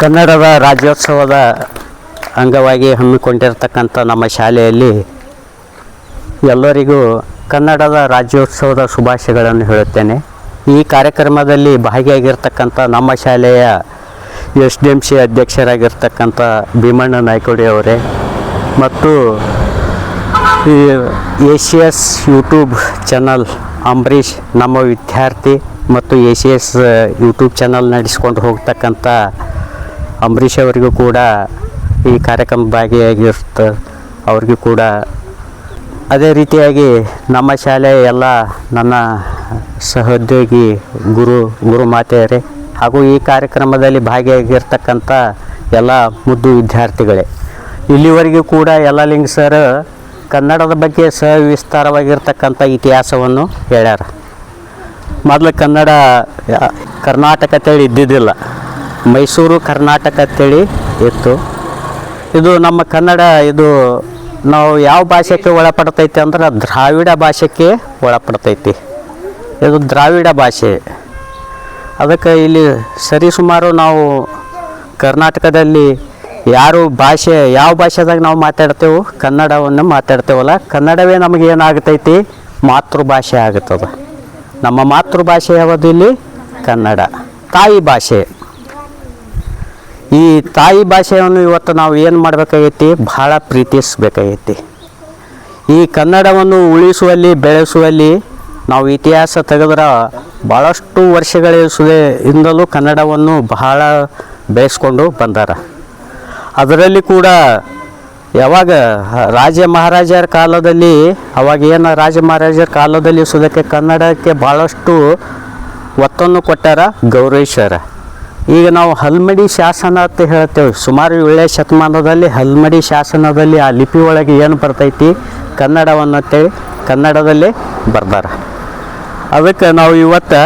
ಕನ್ನಡದ ರಾಜ್ಯೋತ್ಸವದ ಅಂಗವಾಗಿ ಹಮ್ಮಿಕೊಂಡಿರ್ತಕ್ಕಂಥ ನಮ್ಮ ಶಾಲೆಯಲ್ಲಿ ಎಲ್ಲರಿಗೂ ಕನ್ನಡದ ರಾಜ್ಯೋತ್ಸವದ ಶುಭಾಶಯಗಳನ್ನು ಹೇಳುತ್ತೇನೆ. ಈ ಕಾರ್ಯಕ್ರಮದಲ್ಲಿ ಭಾಗಿಯಾಗಿರ್ತಕ್ಕಂಥ ನಮ್ಮ ಶಾಲೆಯ ಎಸ್ ಡಿ ಎಂ ಸಿ ಅಧ್ಯಕ್ಷರಾಗಿರ್ತಕ್ಕಂಥ ಭೀಮಣ್ಣ ನಾಯ್ಕೋಡಿ ಅವರೇ ಮತ್ತು A C S YouTube channel Ambareesh ನಮ್ಮ ವಿದ್ಯಾರ್ಥಿ ಮತ್ತು A C S YouTube channel ನಡೆಸ್ಕೊಂಡು ಹೋಗ್ತಕ್ಕಂಥ ಅಂಬರೀಷ್ ಅವರಿಗೂ ಕೂಡ ಈ ಕಾರ್ಯಕ್ರಮ ಭಾಗಿಯಾಗಿರ್ತ ಅವ್ರಿಗೂ ಕೂಡ ಅದೇ ರೀತಿಯಾಗಿ ನಮ್ಮ ಶಾಲೆ ಎಲ್ಲ ನನ್ನ ಸಹೋದ್ಯೋಗಿ ಗುರು ಗುರು ಮಾತೆಯರೇ ಹಾಗೂ ಈ ಕಾರ್ಯಕ್ರಮದಲ್ಲಿ ಭಾಗಿಯಾಗಿರ್ತಕ್ಕಂಥ ಎಲ್ಲ ಮುದ್ದು ವಿದ್ಯಾರ್ಥಿಗಳೇ. ಇಲ್ಲಿವರೆಗೂ ಕೂಡ ಎಲ್ಲ ಲಿಂಗ ಸರ್ ಕನ್ನಡದ ಬಗ್ಗೆ ಸಹ ವಿಸ್ತಾರವಾಗಿರ್ತಕ್ಕಂಥ ಇತಿಹಾಸವನ್ನು ಹೇಳ್ಯಾರ. ಮೊದಲು ಕನ್ನಡ, ಕರ್ನಾಟಕ ಅಂತೇಳಿ ಇದ್ದಿದ್ದಿಲ್ಲ. ಮೈಸೂರು, ಕರ್ನಾಟಕ ಅಂತೇಳಿ ಇತ್ತು. ಇದು ನಮ್ಮ ಕನ್ನಡ, ಇದು ನಾವು ಯಾವ ಭಾಷೆಗೆ ಒಳಪಡ್ತೈತಿ ಅಂದ್ರೆ ದ್ರಾವಿಡ ಭಾಷೆಗೆ ಒಳಪಡ್ತೈತಿ. ಇದು ದ್ರಾವಿಡ ಭಾಷೆ. ಅದಕ್ಕೆ ಇಲ್ಲಿ ಸರಿಸುಮಾರು ನಾವು ಕರ್ನಾಟಕದಲ್ಲಿ ಯಾರು ಭಾಷೆ, ಯಾವ ಭಾಷೆದಾಗ ನಾವು ಮಾತಾಡ್ತೇವೆ ಕನ್ನಡವನ್ನು ಮಾತಾಡ್ತೇವಲ್ಲ, ಕನ್ನಡವೇ ನಮಗೆ ಏನಾಗ್ತೈತಿ? ಮಾತೃಭಾಷೆ ಆಗುತ್ತದೆ. ನಮ್ಮ ಮಾತೃಭಾಷೆ ಯಾವುದು ಇಲ್ಲಿ? ಕನ್ನಡ. ತಾಯಿ ಭಾಷೆ. ಈ ತಾಯಿ ಭಾಷೆಯನ್ನು ಇವತ್ತು ನಾವು ಏನು ಮಾಡಬೇಕಾಗೈತಿ? ಭಾಳ ಪ್ರೀತಿಸಬೇಕಾಗೈತಿ. ಈ ಕನ್ನಡವನ್ನು ಉಳಿಸುವಲ್ಲಿ, ಬೆಳೆಸುವಲ್ಲಿ ನಾವು ಇತಿಹಾಸ ತೆಗೆದ್ರೆ ಭಾಳಷ್ಟು ವರ್ಷಗಳ ಇಂದಲೂ ಕನ್ನಡವನ್ನು ಬಹಳ ಬೆಳೆಸ್ಕೊಂಡು ಬಂದಾರ. ಅದರಲ್ಲಿ ಕೂಡ ಯಾವಾಗ ರಾಜ ಮಹಾರಾಜರ ಕಾಲದಲ್ಲಿ, ಅವಾಗ ಏನು ರಾಜ ಮಹಾರಾಜರ ಕಾಲದಲ್ಲಿ ಸುದಕ್ಕೆ ಕನ್ನಡಕ್ಕೆ ಭಾಳಷ್ಟು ಒತ್ತನ್ನು ಕೊಟ್ಟಾರ ಗೌರವಿಸ್ಯಾರ ಈಗ ನಾವು ಹಲ್ಮಡಿ ಶಾಸನ ಅಂತ ಹೇಳ್ತೇವೆ ಸುಮಾರು ಏಳನೇ ಶತಮಾನದಲ್ಲಿ ಹಲ್ಮಡಿ ಶಾಸನದಲ್ಲಿ ಆ ಲಿಪಿ ಒಳಗೆ ಏನು ಬರ್ತೈತಿ? ಕನ್ನಡವನ್ನು ಅಂತೇಳಿ ಕನ್ನಡದಲ್ಲಿ ಬರ್ದಾರ. ಅದಕ್ಕೆ ನಾವು ಇವತ್ತು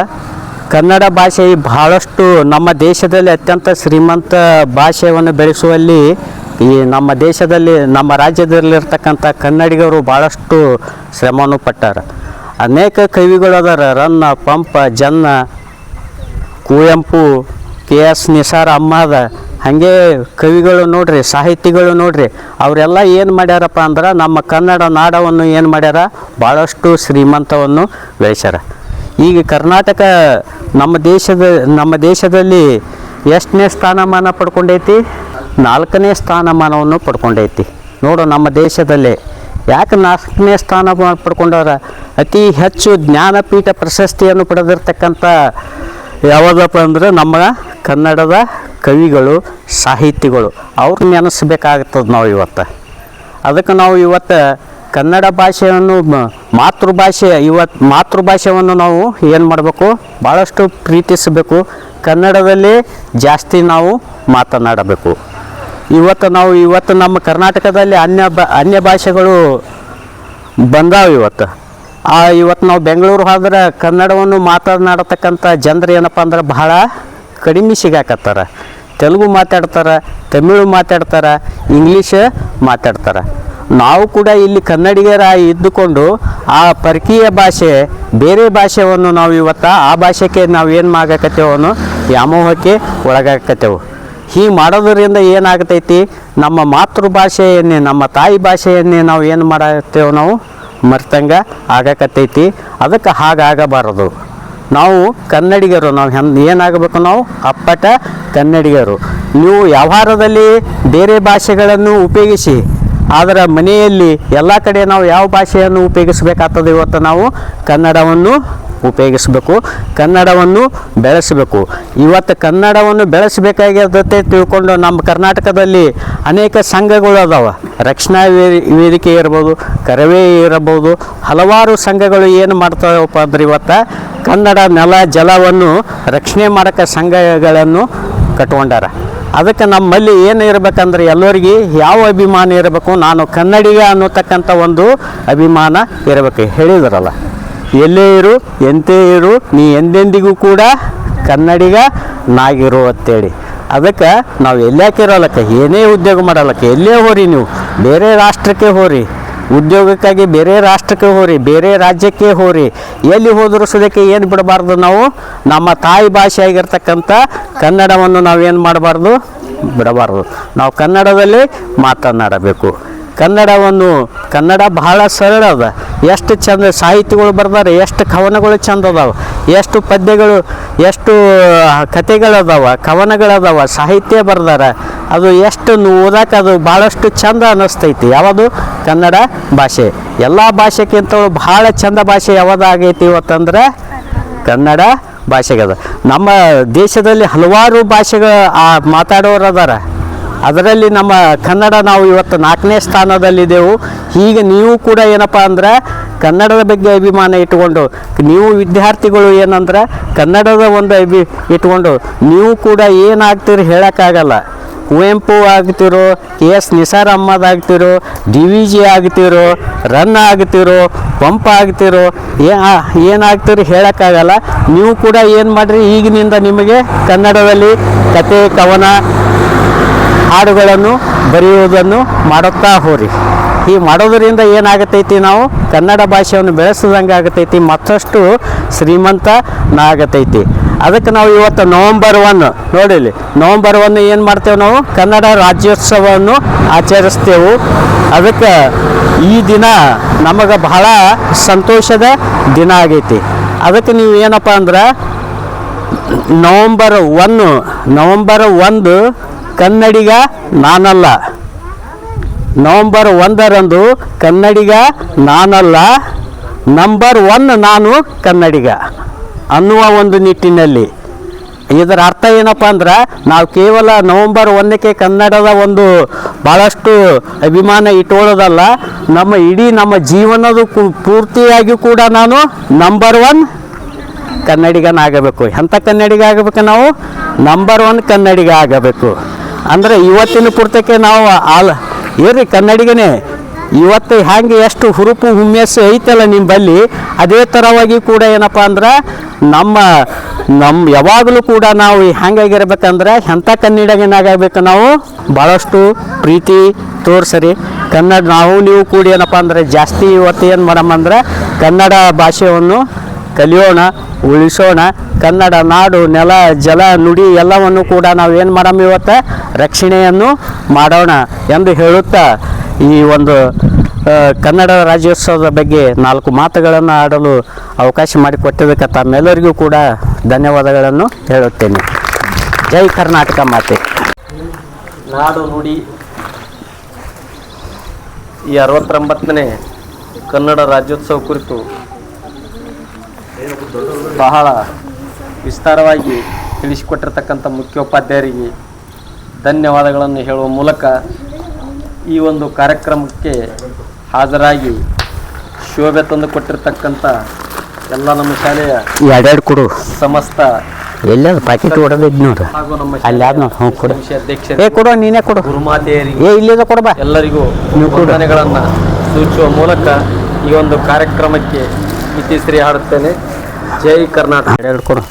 ಕನ್ನಡ ಭಾಷೆ ಬಹಳಷ್ಟು ನಮ್ಮ ದೇಶದಲ್ಲಿ ಅತ್ಯಂತ ಶ್ರೀಮಂತ ಭಾಷೆಯನ್ನು ಬೆಳೆಸುವಲ್ಲಿ ಈ ನಮ್ಮ ದೇಶದಲ್ಲಿ, ನಮ್ಮ ರಾಜ್ಯದಲ್ಲಿರ್ತಕ್ಕಂಥ ಕನ್ನಡಿಗರು ಭಾಳಷ್ಟು ಶ್ರಮವನ್ನು ಪಟ್ಟಾರ. ಅನೇಕ ಕವಿಗಳು ರನ್ನ, ಪಂಪ, ಜನ್ನ, ಕುವೆಂಪು ಕೆ ಎಸ್ ನಿಸಾರ್ ಅಮ್ಮದ ಹಾಗೆ ಕವಿಗಳು ನೋಡ್ರಿ, ಸಾಹಿತಿಗಳು ನೋಡ್ರಿ, ಅವರೆಲ್ಲ ಏನು ಮಾಡ್ಯಾರಪ್ಪ ಅಂದ್ರೆ ನಮ್ಮ ಕನ್ನಡ ನಾಡವನ್ನು ಏನು ಮಾಡ್ಯಾರ? ಭಾಳಷ್ಟು ಶ್ರೀಮಂತವನ್ನು ಬೆಳೆಸ್ಯಾರ. ಈಗ ಕರ್ನಾಟಕ ನಮ್ಮ ದೇಶದ, ನಮ್ಮ ದೇಶದಲ್ಲಿ ಎಷ್ಟನೇ ಸ್ಥಾನಮಾನ ಪಡ್ಕೊಂಡೈತಿ? ನಾಲ್ಕನೇ ಸ್ಥಾನಮಾನವನ್ನು ಪಡ್ಕೊಂಡೈತಿ. ನೋಡು ನಮ್ಮ ದೇಶದಲ್ಲಿ ಯಾಕೆ ನಾಲ್ಕನೇ ಸ್ಥಾನ ಪಡ್ಕೊಂಡವ್ರ? ಅತಿ ಹೆಚ್ಚು ಜ್ಞಾನಪೀಠ ಪ್ರಶಸ್ತಿಯನ್ನು ಪಡೆದಿರ್ತಕ್ಕಂಥ ಯಾವುದಪ್ಪ ಅಂದರೆ ನಮ್ಮ ಕನ್ನಡದ ಕವಿಗಳು, ಸಾಹಿತಿಗಳು ಅವ್ರು ನೆನೆಸ್ಬೇಕಾಗ್ತದೆ ನಾವು ಇವತ್ತು. ಅದಕ್ಕೆ ನಾವು ಇವತ್ತು ಕನ್ನಡ ಭಾಷೆಯನ್ನು ಮಾತೃಭಾಷೆ ಇವತ್ತು ಮಾತೃಭಾಷೆಯನ್ನು ನಾವು ಏನು ಮಾಡಬೇಕು? ಭಾಳಷ್ಟು ಪ್ರೀತಿಸಬೇಕು. ಕನ್ನಡದಲ್ಲಿ ಜಾಸ್ತಿ ನಾವು ಮಾತನಾಡಬೇಕು. ಇವತ್ತು ನಾವು, ಇವತ್ತು ನಮ್ಮ ಕರ್ನಾಟಕದಲ್ಲಿ ಅನ್ಯ ಬ, ಅನ್ಯ ಭಾಷೆಗಳು ಬಂದಾವ ಇವತ್ತು. ಆ ಇವತ್ತು ನಾವು ಬೆಂಗಳೂರು ಹೋದ್ರೆ ಕನ್ನಡವನ್ನು ಮಾತನಾಡತಕ್ಕಂಥ ಜನರು ಏನಪ್ಪ ಅಂದ್ರೆ ಬಹಳ ಕಡಿಮೆ ಸಿಗಾಕತ್ತಾರ. ತೆಲುಗು ಮಾತಾಡ್ತಾರೆ, ತಮಿಳು ಮಾತಾಡ್ತಾರೆ, ಇಂಗ್ಲೀಷ್ ಮಾತಾಡ್ತಾರೆ. ನಾವು ಕೂಡ ಇಲ್ಲಿ ಕನ್ನಡಿಗರ ಇದ್ದುಕೊಂಡು ಆ ಪರಕೀಯ ಭಾಷೆ, ಬೇರೆ ಭಾಷೆಯನ್ನು ನಾವು ಇವತ್ತು ಆ ಭಾಷೆಗೆ ನಾವು ಏನು ಆಗಕತ್ತೇವನು ವ್ಯಾಮೋಹಕ್ಕೆ ಒಳಗಾಕತ್ತೇವೆ. ಹೀಗೆ ಮಾಡೋದರಿಂದ ಏನಾಗ್ತೈತಿ? ನಮ್ಮ ಮಾತೃಭಾಷೆಯನ್ನೇ, ನಮ್ಮ ತಾಯಿ ಭಾಷೆಯನ್ನೇ ನಾವು ಏನು ಮಾಡತ್ತೇವೆ ನಾವು? ಮರ್ತಂಗ ಆಗಕತ್ತೈತಿ. ಅದಕ್ಕೆ ಹಾಗಾಗಬಾರದು. ನಾವು ಕನ್ನಡಿಗರು, ನಾವು ಹೆಂಗೆ ಏನಾಗಬೇಕು ನಾವು? ಅಪ್ಪಟ ಕನ್ನಡಿಗರು. ನೀವು ವ್ಯವಹಾರದಲ್ಲಿ ಬೇರೆ ಭಾಷೆಗಳನ್ನು ಉಪಯೋಗಿಸಿ ಆದರೆ ಮನೆಯಲ್ಲಿ ಎಲ್ಲ ಕಡೆ ನಾವು ಯಾವ ಭಾಷೆಯನ್ನು ಉಪಯೋಗಿಸಬೇಕಾಗ್ತದೆ ಇವತ್ತು ನಾವು? ಕನ್ನಡವನ್ನು ಉಪಯೋಗಿಸಬೇಕು, ಕನ್ನಡವನ್ನು ಬೆಳೆಸಬೇಕು. ಇವತ್ತು ಕನ್ನಡವನ್ನು ಬೆಳೆಸಬೇಕಾಗಿದ್ದತೆ ತಿಳ್ಕೊಂಡು ನಮ್ಮ ಕರ್ನಾಟಕದಲ್ಲಿ ಅನೇಕ ಸಂಘಗಳು ಅದಾವ. ರಕ್ಷಣಾ ವೇದಿಕೆ ಇರ್ಬೋದು, ಕರವೇ ಇರಬಹುದು ಹಲವಾರು ಸಂಘಗಳು ಏನು ಮಾಡ್ತಾವಪ್ಪ ಅಂದ್ರೆ ಇವತ್ತು ಕನ್ನಡ ನೆಲ ಜಲವನ್ನು ರಕ್ಷಣೆ ಮಾಡೋಕ್ಕೆ ಸಂಘಗಳನ್ನು ಕಟ್ಕೊಂಡಾರ. ಅದಕ್ಕೆ ನಮ್ಮಲ್ಲಿ ಏನು ಇರಬೇಕಂದ್ರೆ ಎಲ್ಲರಿಗೆ ಯಾವ ಅಭಿಮಾನ ಇರಬೇಕು, ನಾನು ಕನ್ನಡಿಗ ಅನ್ನೋತಕ್ಕಂಥ ಒಂದು ಅಭಿಮಾನ ಇರಬೇಕು. ಹೇಳಿದ್ರಲ್ಲ. ಎಲ್ಲೇ ಇರು, ಎಂತೇ ಇರು, ನೀ ಎಂದೆಂದಿಗೂ ಕೂಡ ಕನ್ನಡಿಗ ನಾಗಿರು ಅಂತೇಳಿ. ಅದಕ್ಕೆ ನಾವು ಎಲ್ಲಾಕಿರೋಲಕ್ಕ ಏನೇ ಉದ್ಯೋಗ ಮಾಡಲಕ್ಕ, ಎಲ್ಲೇ ಹೋರಿ ನೀವು? ಬೇರೆ ರಾಷ್ಟ್ರಕ್ಕೆ ಹೋರಿ. ಉದ್ಯೋಗಕ್ಕಾಗಿ ಬೇರೆ ರಾಷ್ಟ್ರಕ್ಕೆ ಹೋರಿ, ಬೇರೆ ರಾಜ್ಯಕ್ಕೆ ಹೋರಿ. ಎಲ್ಲಿ ಹೋದರೂ ಸದಕ್ಕೆ ಏನು ಬಿಡಬಾರ್ದು ನಾವು? ನಮ್ಮ ತಾಯಿ ಭಾಷೆ ಆಗಿರ್ತಕ್ಕಂಥ ಕನ್ನಡವನ್ನು ನಾವು ಏನು ಮಾಡಬಾರ್ದು? ಬಿಡಬಾರ್ದು. ನಾವು ಕನ್ನಡದಲ್ಲಿ ಮಾತನಾಡಬೇಕು. ಕನ್ನಡವನ್ನು ಕನ್ನಡ ಬಹಳ ಸರಳ ಅದ. ಎಷ್ಟು ಚಂದ ಸಾಹಿತ್ಯಗಳು ಬರ್ದಾರೆ, ಎಷ್ಟು ಕವನಗಳು ಚಂದ ಅದಾವೆ, ಎಷ್ಟು ಪದ್ಯಗಳು, ಎಷ್ಟು ಕತೆಗಳದಾವ ಕವನಗಳದಾವ, ಸಾಹಿತ್ಯ ಬರ್ದಾರ. ಅದು ಎಷ್ಟು ಓದಕ್ಕೆ ಅದು ಭಾಳಷ್ಟು ಚಂದ ಅನ್ನಿಸ್ತೈತಿ. ಯಾವುದು? ಕನ್ನಡ ಭಾಷೆ. ಎಲ್ಲ ಭಾಷೆಗಿಂತ ಭಾಳ ಚಂದ ಭಾಷೆ ಯಾವುದಾಗೈತಿ ಇವತ್ತಂದ್ರೆ? ಕನ್ನಡ ಭಾಷೆಗದ. ನಮ್ಮ ದೇಶದಲ್ಲಿ ಹಲವಾರು ಭಾಷೆಗಳು ಮಾತಾಡೋರು ಅದಾರ ಅದರಲ್ಲಿ ನಮ್ಮ ಕನ್ನಡ ನಾವು ಇವತ್ತು ನಾಲ್ಕನೇ ಸ್ಥಾನದಲ್ಲಿದ್ದೆವು. ಈಗ ನೀವು ಕೂಡ ಏನಪ್ಪ ಅಂದ್ರೆ ಕನ್ನಡದ ಬಗ್ಗೆ ಅಭಿಮಾನ ಇಟ್ಟುಕೊಂಡು, ನೀವು ವಿದ್ಯಾರ್ಥಿಗಳು ಏನಂದ್ರೆ ಕನ್ನಡದ ಒಂದು ಅಭಿ ಇಟ್ಕೊಂಡು ನೀವು ಕೂಡ ಏನಾಗ್ತೀರಿ ಹೇಳೋಕ್ಕಾಗಲ್ಲ. ಕುವೆಂಪು ಆಗ್ತಿರೋ, ಕೆ ಎಸ್ ನಿಸಾರ್ ಅಹ್ಮದ್ ಆಗ್ತಿರೋ, ಡಿ ವಿ ಜಿ ಆಗ್ತಿರೋ, ರನ್ ಆಗ್ತಿರೋ, ಪಂಪ್ ಆಗ್ತಿರೋ, ಏ ಏನಾಗ್ತಿರೋ ಹೇಳೋಕ್ಕಾಗಲ್ಲ. ನೀವು ಕೂಡ ಏನು ಮಾಡಿರಿ, ಈಗಿನಿಂದ ನಿಮಗೆ ಕನ್ನಡದಲ್ಲಿ ಕತೆ, ಕವನ ಹಾಡುಗಳನ್ನು ಬರೆಯುವುದನ್ನು ಮಾಡುತ್ತಾ ಹೋರಿ. ಈ ಮಾಡೋದರಿಂದ ಏನಾಗತೈತಿ ನಾವು? ಕನ್ನಡ ಭಾಷೆಯನ್ನು ಬೆಳೆಸಿದಂಗೆ ಆಗತೈತಿ, ಮತ್ತಷ್ಟು ಶ್ರೀಮಂತ ಆಗತೈತಿ ಅದಕ್ಕೆ ನಾವು ಇವತ್ತು ನವಂಬರ್ ಒನ್, ನೋಡಿಲಿ. ನವಂಬರ್ ಒನ್ ಏನು ಮಾಡ್ತೇವೆ ನಾವು? ಕನ್ನಡ ರಾಜ್ಯೋತ್ಸವವನ್ನು ಆಚರಿಸ್ತೇವೆ. ಅದಕ್ಕೆ ಈ ದಿನ ನಮಗೆ ಬಹಳ ಸಂತೋಷದ ದಿನ ಆಗೈತಿ. ಅದಕ್ಕೆ ನೀವು ಏನಪ್ಪ ಅಂದ್ರೆ, ನವಂಬರ್ ಒನ್, ನವಂಬರ್ ಒಂದು ಕನ್ನಡಿಗ ನಾನಲ್ಲ. ನವಂಬರ್ ಒಂದರಂದು ಕನ್ನಡಿಗ ನಾನಲ್ಲ. ನಂಬರ್ ಒನ್ ನಾನು ಕನ್ನಡಿಗ ಅನ್ನುವ ಒಂದು ನಿಟ್ಟಿನಲ್ಲಿ. ಇದರ ಅರ್ಥ ಏನಪ್ಪ ಅಂದ್ರೆ ನಾವು ಕೇವಲ ನವಂಬರ್ ಒಂದಕ್ಕೆ ಕನ್ನಡದ ಒಂದು ಭಾಳಷ್ಟು ಅಭಿಮಾನ ಇಟ್ಕೊಳ್ಳೋದಲ್ಲ ನಮ್ಮ ಇಡೀ ನಮ್ಮ ಜೀವನದ ಪೂರ್ತಿಯಾಗಿ ಕೂಡ ನಾನು ನಂಬರ್ ಒನ್ ಕನ್ನಡಿಗನಾಗಬೇಕು. ಎಂಥ ಕನ್ನಡಿಗ ಆಗಬೇಕು ನಾವು? ನಂಬರ್ ಒನ್ ಕನ್ನಡಿಗ ಆಗಬೇಕು. ಅಂದರೆ ಇವತ್ತಿನ ಪೂರ್ತಕ್ಕೆ ನಾವು ಆಲ್ ಏನ್ರಿ ಕನ್ನಡಿಗನೇ, ಇವತ್ತು ಹ್ಯಾಂಗೆ ಎಷ್ಟು ಹುರುಪು ಹುಮ್ಮೆಸ್ಸು ಐತಲ್ಲ ನಿಮ್ಮಲ್ಲಿ ಅದೇ ಥರವಾಗಿ ಕೂಡ ಏನಪ್ಪ ಅಂದ್ರೆ ನಮ್ಮ ನಮ್ಮ ಯಾವಾಗಲೂ ಕೂಡ ನಾವು ಹೆಂಗಾಗಿರ್ಬೇಕಂದ್ರೆ ಎಂಥ ಕನ್ನಡಿಗನಾಗಬೇಕು ನಾವು? ಭಾಳಷ್ಟು ಪ್ರೀತಿ ತೋರಿಸ್ರಿ. ಕನ್ನಡ, ನಾವು, ನೀವು ಕೂಡ ಏನಪ್ಪ ಅಂದರೆ ಜಾಸ್ತಿ ಇವತ್ತು ಏನು ಮಾಡಮ್ಮಂದ್ರೆ ಕನ್ನಡ ಭಾಷೆಯನ್ನು ಕಲಿಯೋಣ, ಉಳಿಸೋಣ. ಕನ್ನಡ, ನಾಡು, ನೆಲ, ಜಲ, ನುಡಿ ಎಲ್ಲವನ್ನು ಕೂಡ ನಾವು ಏನು ಮಾಡೋಣ ಇವತ್ತು? ರಕ್ಷಣೆಯನ್ನು ಮಾಡೋಣ ಎಂದು ಹೇಳುತ್ತಾ ಈ ಒಂದು ಕನ್ನಡ ರಾಜ್ಯೋತ್ಸವದ ಬಗ್ಗೆ ನಾಲ್ಕು ಮಾತುಗಳನ್ನು ಆಡಲು ಅವಕಾಶ ಮಾಡಿಕೊಟ್ಟಿದ್ದಕ್ಕೆ ತಮ್ಮೆಲ್ಲರಿಗೂ ಕೂಡ ಧನ್ಯವಾದಗಳನ್ನು ಹೇಳುತ್ತೇನೆ. ಜೈ ಕರ್ನಾಟಕ ಮಾತೆ. ನಾಡು, ನುಡಿ. ಈ ಅರವತ್ತೊಂಬತ್ತನೇ ಕನ್ನಡ ರಾಜ್ಯೋತ್ಸವ ಕುರಿತು ಬಹಳ ವಿಸ್ತಾರವಾಗಿ ತಿಳಿಸಿಕೊಟ್ಟಿರ್ತಕ್ಕಂಥ ಮುಖ್ಯೋಪಾಧ್ಯಾಯರಿಗೆ ಧನ್ಯವಾದಗಳನ್ನು ಹೇಳುವ ಮೂಲಕ ಈ ಒಂದು ಕಾರ್ಯಕ್ರಮಕ್ಕೆ ಹಾಜರಾಗಿ ಶೋಭೆ ತಂದು ಕೊಟ್ಟಿರ್ತಕ್ಕಂಥ ಎಲ್ಲ ನಮ್ಮ ಶಾಲೆಯ ಎರಡೆರಡು ಕೊಡು. ಸಮಸ್ತ ಎಲ್ಲ ಪ್ಯಾಕೆಟ್ ಹೊಡೆದಿದ್ದು ನೋಡ್ರಿ ಹಾಗೂ ನಮ್ಮ ಅಲ್ಲಿ ಯಾರು ನೋಡು ಹ್ಞೂ ಕೊಡು. ಏ ಕೊಡು ನೀನೇ ಕೊಡು. ಗುರುಮಾತೆಯರಿಗೆ ಏ ಇಲ್ಲಿದ ಕೊಡು ಬಾ. ಎಲ್ಲರಿಗೂ. ವಂದನೆಗಳನ್ನು ಸೂಚಿಸುವ ಮೂಲಕ ಈ ಒಂದು ಕಾರ್ಯಕ್ರಮಕ್ಕೆ ಇತಿಶ್ರೀ ಹಾಡುತ್ತೇನೆ. ಜೈ ಕರ್ನಾಟಕ. ಹಿಡ್ಕೊಡು ಕೊಡು.